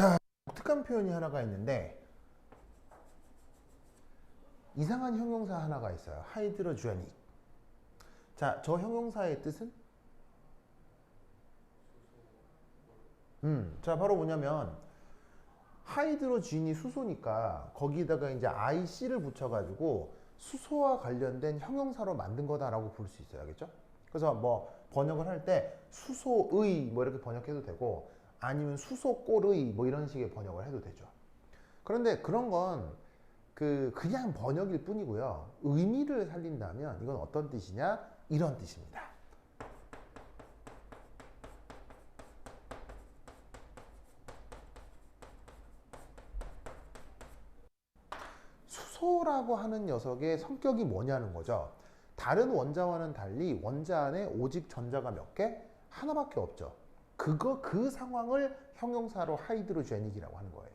자, 독특한 표현이 하나가 있는데 이상한 형용사 하나가 있어요. 하이드로주아닉. 자, 저 형용사의 뜻은? 음, 자, 바로 뭐냐면 하이드로진이 수소니까 거기다가 이제 IC를 붙여가지고 수소와 관련된 형용사로 만든 거다라고 볼 수 있어요. 알겠죠? 그래서 뭐 번역을 할 때 수소의 뭐 이렇게 번역해도 되고 아니면 수소골의 뭐 이런 식의 번역을 해도 되죠. 그런데 그런 건 그 그냥 번역일 뿐이고요. 의미를 살린다면 이건 어떤 뜻이냐? 이런 뜻입니다. 수소라고 하는 녀석의 성격이 뭐냐는 거죠. 다른 원자와는 달리 원자 안에 오직 전자가 몇 개? 하나밖에 없죠. 그거 그 상황을 형용사로 하이드로제닉이라고 하는 거예요.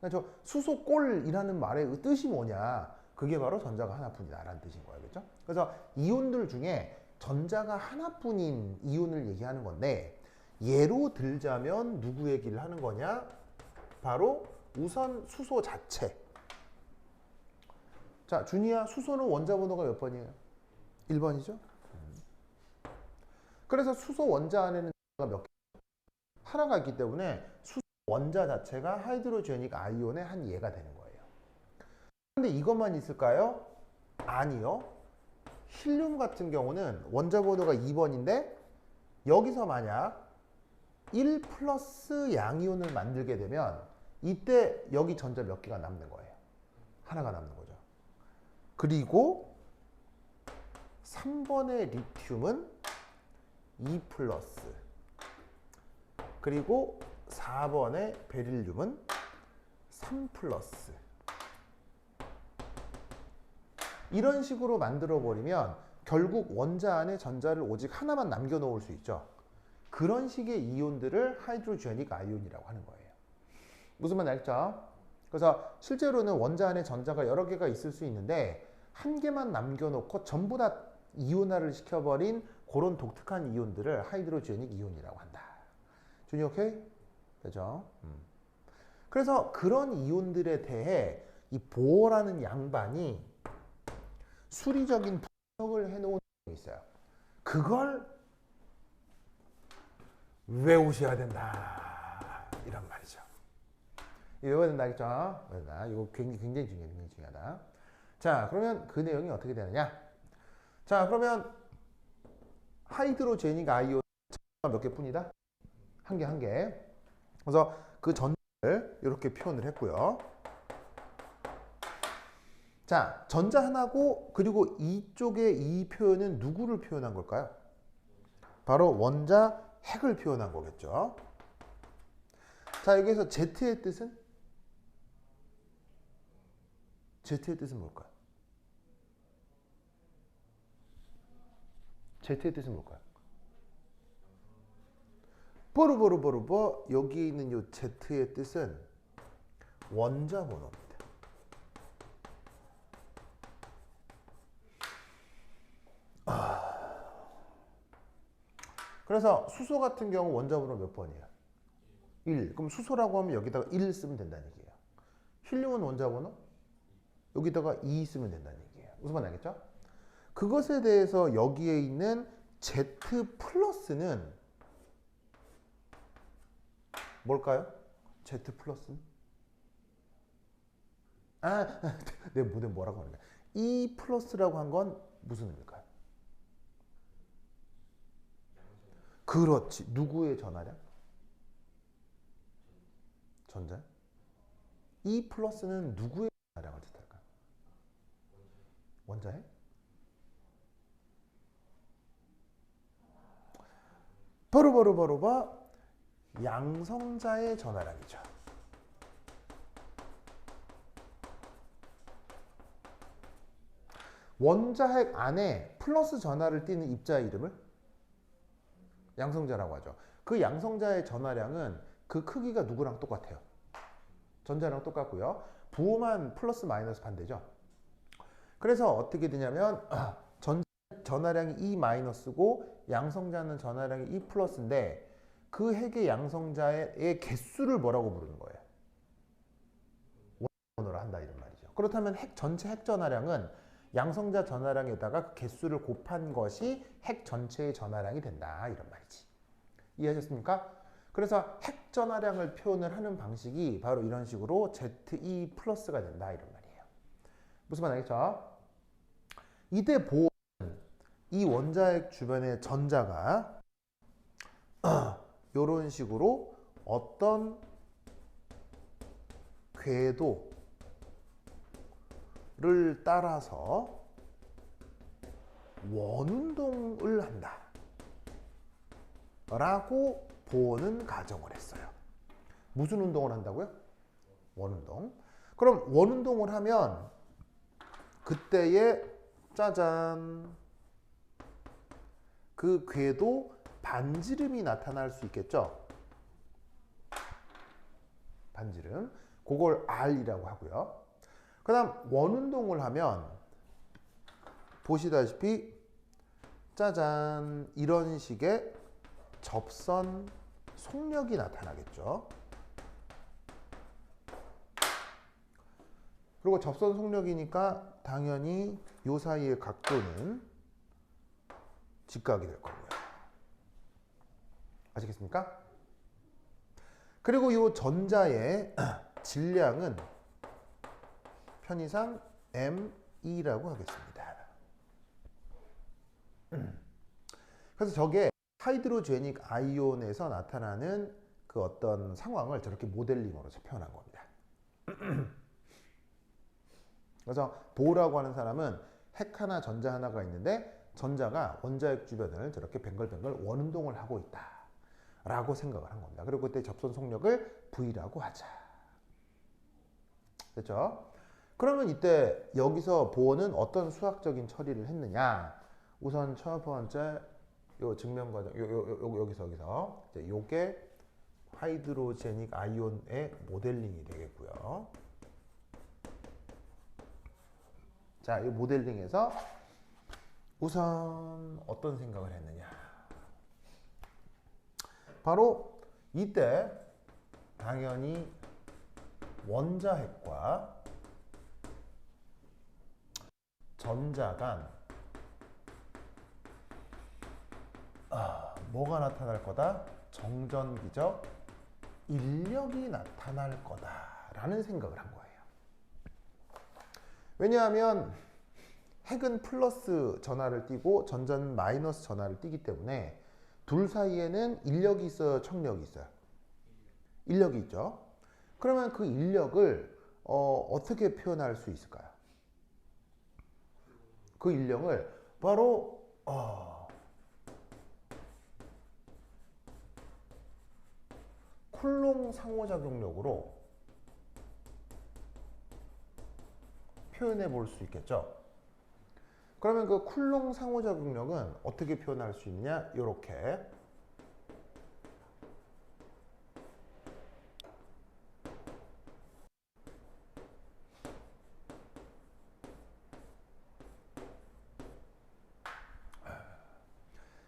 그러니까 저 수소골이라는 말의 뜻이 뭐냐? 그게 바로 전자가 하나뿐이다라는 뜻인 거예요. 그렇죠? 그래서 이온들 중에 전자가 하나뿐인 이온을 얘기하는 건데 예로 들자면 누구 얘기를 하는 거냐? 바로 우선 수소 자체. 자, 준이야, 수소는 원자 번호가 몇 번이에요? 1번이죠? 그래서 수소 원자 안에는 몇 개? 있기 때문에 수소 원자 자체가 하이드로제닉 아이온의 한 예가 되는 거예요. 근데 이것만 있을까요? 아니요. 힐륨 같은 경우는 원자 번호가 2번인데 여기서 만약 1 플러스 양이온을 만들게 되면 이때 여기 전자 몇 개가 남는 거예요. 하나가 남는 거죠. 그리고 3번의 리튬은 2 플러스 그리고 4번의 베릴륨은 3 플러스 이런 식으로 만들어 버리면 결국 원자 안에 전자를 오직 하나만 남겨 놓을 수 있죠. 그런 식의 이온들을 하이드로제닉 아이온이라고 하는 거예요. 무슨 말 알죠? 그래서 실제로는 원자 안에 전자가 여러 개가 있을 수 있는데 한 개만 남겨 놓고 전부 다 이온화를 시켜버린 그런 독특한 이온들을 하이드로제닉 이온이라고 한다. 준이 오케이? 되죠? 음. 그래서 그런 이온들에 대해 이 보어라는 양반이 수리적인 분석을 해놓은 게 있어요. 그걸 외우셔야 된다. 이런 말이죠. 외워야 된다, 알겠죠? 외워야. 이거 굉장히, 굉장히 중요해, 굉장히 중요하다. 자, 그러면 그 내용이 어떻게 되느냐? 자, 그러면 하이드로제닉 아이온 몇 개뿐이다? 한 개, 한 개. 그래서 그 전자를 이렇게 표현을 했고요. 자, 전자 하나고 그리고 이쪽에 이 표현은 누구를 표현한 걸까요? 바로 원자 핵을 표현한 거겠죠. 자, 여기서 Z의 뜻은? Z의 뜻은 뭘까요? Z의 뜻은 뭘까요? 보르보르보르보 여기 있는 요 Z의 뜻은 원자 번호입니다. 그래서 수소 같은 경우 원자 번호 몇 번이에요? 1. 그럼 수소라고 하면 여기다가 1 쓰면 된다는 얘기예요. 힐륨은 원자 번호? 여기다가 2 쓰면 된다는 얘기예요. 무슨 말 알겠죠? 그것에 대해서 여기에 있는 Z 플러스는 뭘까요? Z 플러스는? 아, 내 무대 뭐라고 하는데? E 플러스라고 한 건 무슨 의미일까요? 그렇지. 누구의 전화량? 전자? E 플러스는 누구의 전화량을 뜻할까요? 원자핵? 바로 바로 바로바 양성자의 전화량이죠. 원자핵 안에 플러스 전하를 띠는 입자의 이름을 양성자라고 하죠. 그 양성자의 전하량은 그 크기가 누구랑 똑같아요. 전자랑 똑같고요. 부호만 플러스 마이너스 반대죠. 그래서 어떻게 되냐면 전 전하량이 E 마이너스고 양성자는 전하량이 E 플러스인데 그 핵의 양성자의 개수를 뭐라고 부르는 거예요? 원으로 한다 이런 말이죠. 그렇다면 핵 전체 핵 전하량은 양성자 전하량에다가 그 개수를 곱한 것이 핵 전체의 전하량이 된다 이런 말이지. 이해하셨습니까? 그래서 핵 전하량을 표현을 하는 방식이 바로 이런 식으로 ZE 플러스가 된다 이런 말이에요. 무슨 말 알겠죠? 이때 보이 원자핵 주변의 전자가 이런 식으로 어떤 궤도를 따라서 원운동을 한다. 라고 보는 가정을 했어요. 무슨 운동을 한다고요? 원운동. 그럼 원운동을 하면 그때의 짜잔 그 궤도 반지름이 나타날 수 있겠죠. 반지름. 그걸 R이라고 하고요. 그 다음 원운동을 하면 보시다시피 짜잔 이런 식의 접선 속력이 나타나겠죠. 그리고 접선 속력이니까 당연히 요 사이의 각도는 직각이 될 거고요. 아시겠습니까? 그리고 이 전자의 질량은 편의상 ME라고 하겠습니다. 그래서 저게 하이드로제닉 아이온에서 나타나는 그 어떤 상황을 저렇게 모델링으로 표현한 겁니다. 그래서 보라고 하는 사람은 핵 하나, 전자 하나가 있는데 전자가 원자핵 주변을 저렇게 뱅글뱅글 원운동을 하고 있다. 라고 생각을 한 겁니다. 그리고 그때 접선 속력을 V라고 하자. 됐죠? 그러면 이때 여기서 보어는 어떤 수학적인 처리를 했느냐? 우선 첫 번째 요 증명 과정 요, 요, 요, 여기서 여기서 이제 요게 하이드로제닉 아이온의 모델링이 되겠고요. 자, 이 모델링에서 우선 어떤 생각을 했느냐? 바로 이때 당연히 원자핵과 전자 간 아, 뭐가 나타날 거다? 정전기적 인력이 나타날 거다라는 생각을 한 거예요. 왜냐하면 핵은 플러스 전하를 띠고 전자는 마이너스 전하를 띠기 때문에 둘 사이에는 인력이 있어요, 청력이 있어요. 인력이 있죠. 그러면 그 인력을 어, 어떻게 표현할 수 있을까요? 그 인력을 바로 어, 쿨롱 상호작용력으로 표현해 볼 수 있겠죠. 그러면 그 쿨롱 상호작용력은 어떻게 표현할 수 있느냐? 이렇게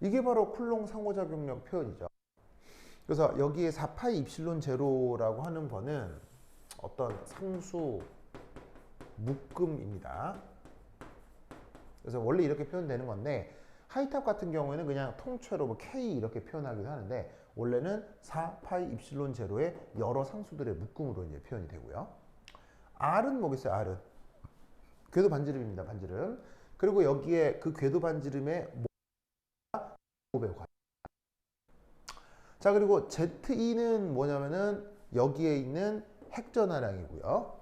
이게 바로 쿨롱 상호작용력 표현이죠. 그래서 여기에 4파이 입실론 제로라고 하는 거는 어떤 상수 묶음입니다. 그래서 원래 이렇게 표현되는 건데 하이탑 같은 경우에는 그냥 통째로 뭐 K 이렇게 표현하기도 하는데 원래는 4 파이 입실론 제로의 여러 상수들의 묶음으로 이제 표현이 되고요. R은 뭐겠어요? R은 궤도 반지름입니다. 반지름. 그리고 여기에 그 궤도 반지름의. 자 그리고 ZE는 뭐냐면은 여기에 있는 핵 전하량이고요.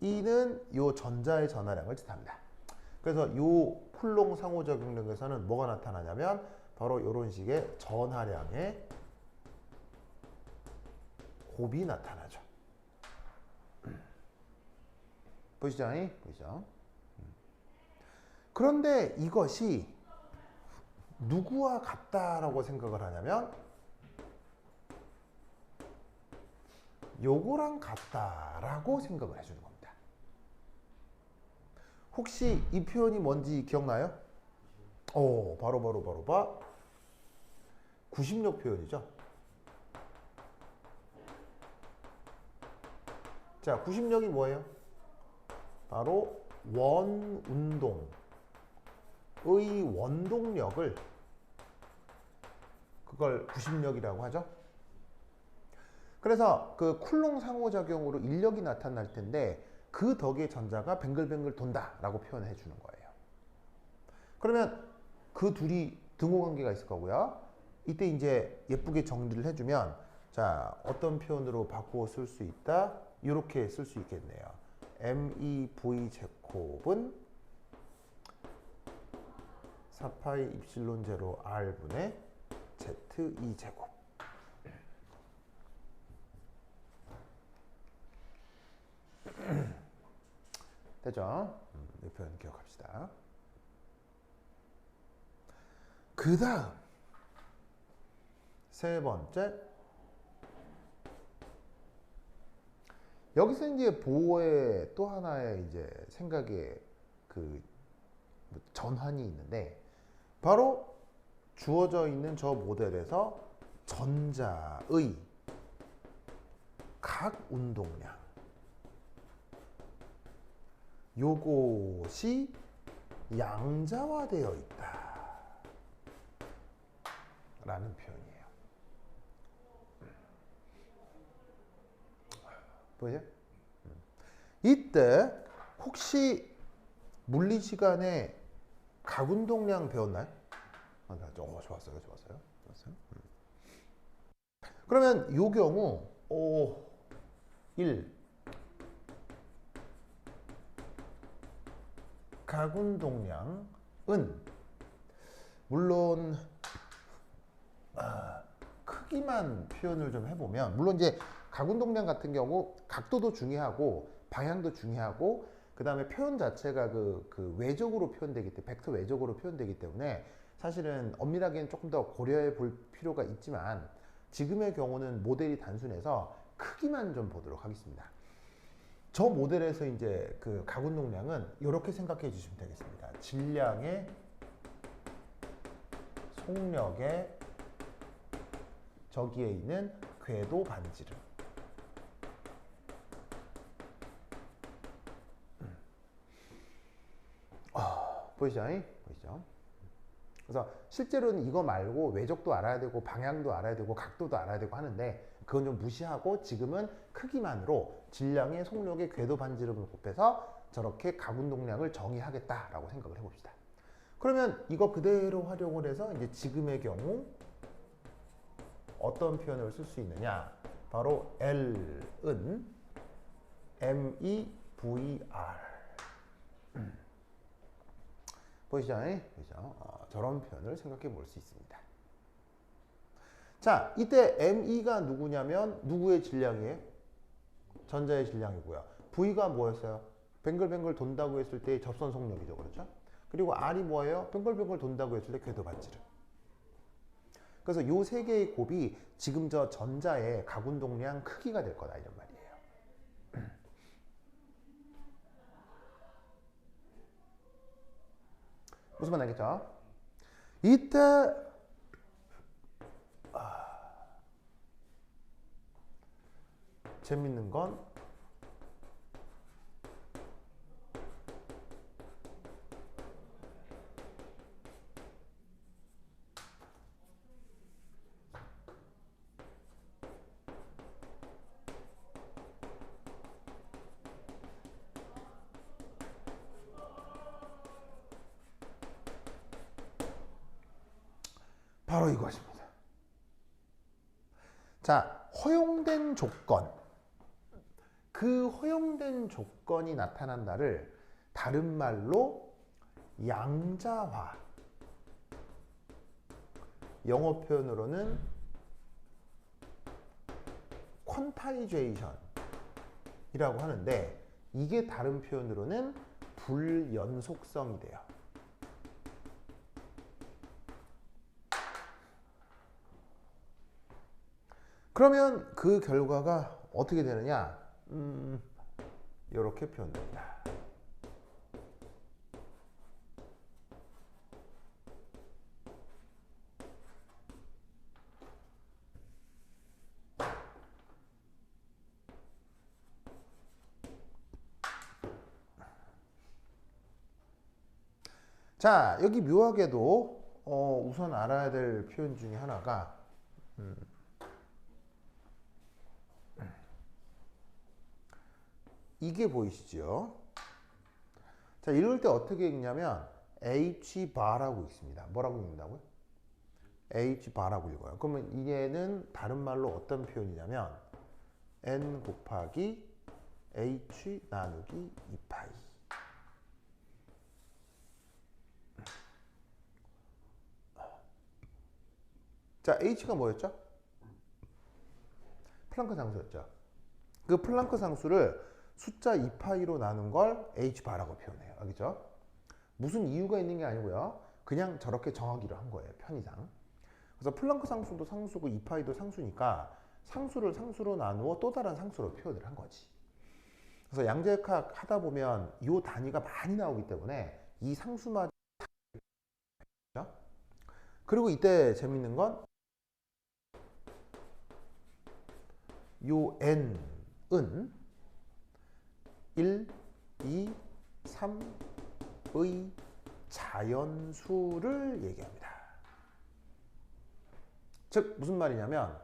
E는 요 전자의 전하량을 뜻합니다. 그래서 요 쿨롱 상호 작용력에서는 뭐가 나타나냐면 바로 이런 식의 전하량의 곱이 나타나죠. 보시죠? 보시죠? 그런데 이것이 누구와 같다라고 생각을 하냐면 요거랑 같다라고 생각을 해주는 겁니다. 혹시 이 표현이 뭔지 기억나요? 어, 바로 바로 바로 봐. 구심력 표현이죠. 자, 구심력이 뭐예요? 바로 원 운동의 원동력을 그걸 구심력이라고 하죠. 그래서 그 쿨롱 상호작용으로 인력이 나타날 텐데 그 덕에 전자가 뱅글뱅글 돈다라고 표현해 주는 거예요. 그러면 그 둘이 등호 관계가 있을 거고요. 이때 이제 예쁘게 정리를 해주면 자 어떤 표현으로 바꾸어 쓸 수 있다 이렇게 쓸 수 있겠네요. MEV 제곱은 4파이 입실론 제로 R분의 Z2 제곱 되죠? 음, 이 표현 기억합시다. 그 다음 세 번째 여기서 이제 보호의 또 하나의 이제 생각의 그 전환이 있는데 바로 주어져 있는 저 모델에서 전자의 각 운동량 요것이 양자화되어 있다. 라는 표현이에요. 보이죠? 이때 혹시 물리 시간에 각운동량 배웠나요? 아, 나 어, 좋았어요, 좋았어요, 좋았어요. 음. 그러면 요 경우 오 1. 각운동량은 물론 아, 크기만 표현을 좀 해보면 물론 이제 각운동량 같은 경우 각도도 중요하고 방향도 중요하고 그 다음에 표현 자체가 그, 그 외적으로 표현되기 때문에 벡터 외적으로 표현되기 때문에 사실은 엄밀하게는 조금 더 고려해 볼 필요가 있지만 지금의 경우는 모델이 단순해서 크기만 좀 보도록 하겠습니다. 저 모델에서 이제 그 가군동량은 이렇게 생각해 주시면 되겠습니다. 질량의 속력의 저기에 있는 궤도 반지름. 아, 보이시죠? 보이시죠? 그래서 실제로는 이거 말고 외적도 알아야 되고 방향도 알아야 되고 각도도 알아야 되고 하는데 그건 좀 무시하고 지금은 크기만으로 질량의 속력의 궤도 반지름을 곱해서 저렇게 가군동량을 정의하겠다라고 생각을 해봅시다. 그러면 이거 그대로 활용을 해서 이제 지금의 경우 어떤 표현을 쓸 수 있느냐? 바로 L은 MEVR. 보이시죠? 보이죠? 어, 저런 표현을 생각해 볼 수 있습니다. 자, 이때 ME가 누구냐면 누구의 질량이에요? 전자의 질량이고요. V가 뭐였어요? 뱅글뱅글 돈다고 했을 때 접선 속력이죠. 그렇죠? 그리고 R이 뭐예요? 뱅글뱅글 돈다고 했을 때 궤도 반지름. 그래서 이세 개의 곱이 지금 저 전자의 가군동량 크기가 될 거다 이런 말이에요. 무슨 말 알겠죠? 이때 아, 재밌는 건 바로 이것입니다. 자, 허용된 조건. 그 허용된 조건이 나타난다를 다른 말로 양자화. 영어 표현으로는 퀀타이제이션이라고 하는데 이게 다른 표현으로는 불연속성이 돼요. 그러면 그 결과가 어떻게 되느냐? 음, 이렇게 표현됩니다. 자 여기 묘하게도 어, 우선 알아야 될 표현 중에 하나가 음. 이게 보이시죠? 자, 읽을 때 어떻게 읽냐면 H 바라고 있습니다. 뭐라고 읽는다고요? H 바라고 읽어요. 그러면 얘는 다른 말로 어떤 표현이냐면 N 곱하기 H 나누기 2파이. 자, H가 뭐였죠? 플랑크 상수였죠. 그 플랑크 상수를 숫자 2파이로 나눈 걸 H바라고 표현해요. 알겠죠? 무슨 이유가 있는 게 아니고요. 그냥 저렇게 정하기로 한 거예요. 편의상. 그래서 플랑크 상수도 상수고 2파이도 상수니까 상수를 상수로 나누어 또 다른 상수로 표현을 한 거지. 그래서 양자역학 하다 보면 이 단위가 많이 나오기 때문에 이 상수마저 그리고 이때 재밌는 건 요 n은 1, 2, 3의 자연수를 얘기합니다. 즉 무슨 말이냐면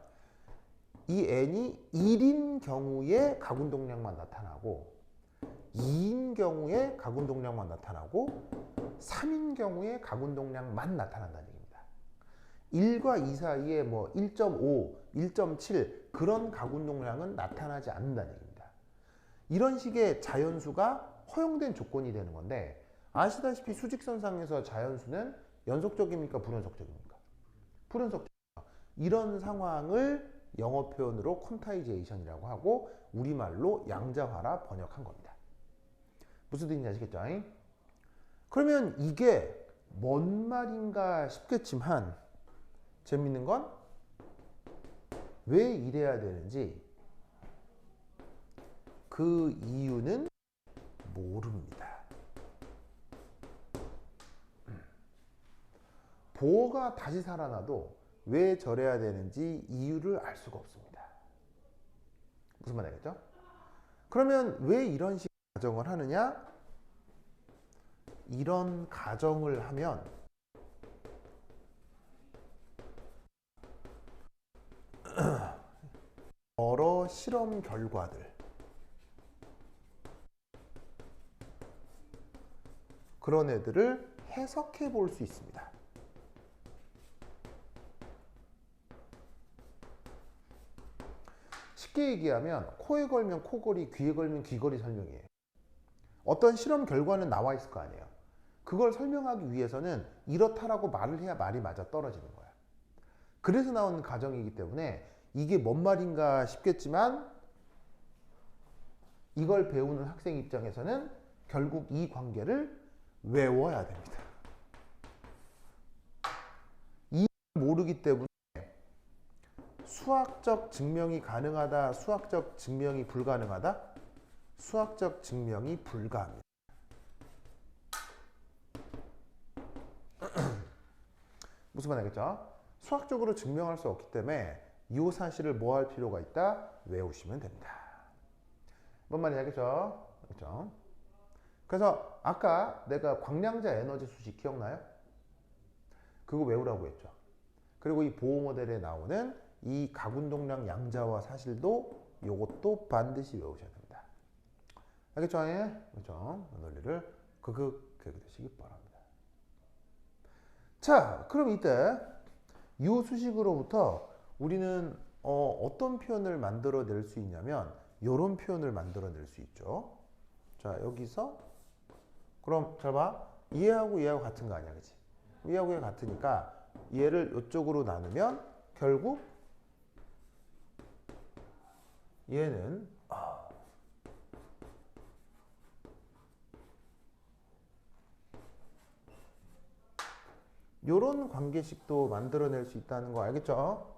이 n이 1인 경우에 가군동량만 나타나고 2인 경우에 가군동량만 나타나고 3인 경우에 가군동량만 나타난다는 얘기입니다. 1과 2 사이에 뭐 1.5, 1.7 그런 가군동량은 나타나지 않는다는 얘기입니다. 이런 식의 자연수가 허용된 조건이 되는 건데 아시다시피 수직선상에서 자연수는 연속적입니까? 불연속적입니까? 불연속적. 이런 상황을 영어 표현으로 콘타이제이션이라고 하고 우리말로 양자화라 번역한 겁니다. 무슨 뜻인지 아시겠죠? 그러면 이게 뭔 말인가 싶겠지만 재밌는 건 왜 이래야 되는지 그 이유는 모릅니다. 보호가 다시 살아나도 왜 저래야 되는지 이유를 알 수가 없습니다. 무슨 말 알겠죠? 그러면 왜 이런 식 가정을 하느냐? 이런 가정을 하면 여러 실험 결과들 그런 애들을 해석해 볼 수 있습니다. 쉽게 얘기하면 코에 걸면 코걸이, 귀에 걸면 귀걸이 설명이에요. 어떤 실험 결과는 나와 있을 거 아니에요. 그걸 설명하기 위해서는 이렇다라고 말을 해야 말이 맞아 떨어지는 거야. 그래서 나온 가정이기 때문에 이게 뭔 말인가 싶겠지만 이걸 배우는 학생 입장에서는 결국 이 관계를 외워야 됩니다. 이 모르기 때문에 수학적 증명이 가능하다, 수학적 증명이 불가능하다, 수학적 증명이 불가합니다. 무슨 말 알겠죠? 수학적으로 증명할 수 없기 때문에 이 사실을 뭐 할 필요가 있다? 외우시면 됩니다. 뭔 말인지 알겠죠? 그렇죠? 그래서 아까 내가 광량자 에너지 수식 기억나요? 그거 외우라고 했죠. 그리고 이 보호 모델에 나오는 이 가군동량 양자와 사실도 이것도 반드시 외우셔야 됩니다. 알겠죠? 예? 그렇죠? 논리를 그그 그렇게 되시기 바랍니다. 자, 그럼 이때 이 수식으로부터 우리는 어, 떤 표현을 만들어낼 수 있냐면 이런 표현을 만들어낼 수 있죠. 자 여기서 그럼 잘 봐. 이해하고 이해하고 같은 거 아니야, 그치? 이해하고 이해 같으니까 얘를 이쪽으로 나누면 결국 얘는 아, 요런 관계식도 만들어낼 수 있다는 거 알겠죠?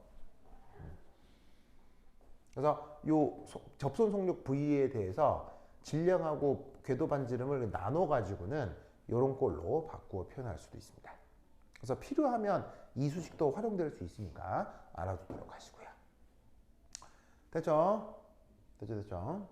그래서 요 접선 속력 부위에 대해서 질량하고 궤도 반지름을 나눠 가지고는 이런 꼴로 바꾸어 표현할 수도 있습니다. 그래서 필요하면 이 수식도 활용될 수 있으니까 알아두도록 하시고요. 됐죠? 됐죠? 됐죠?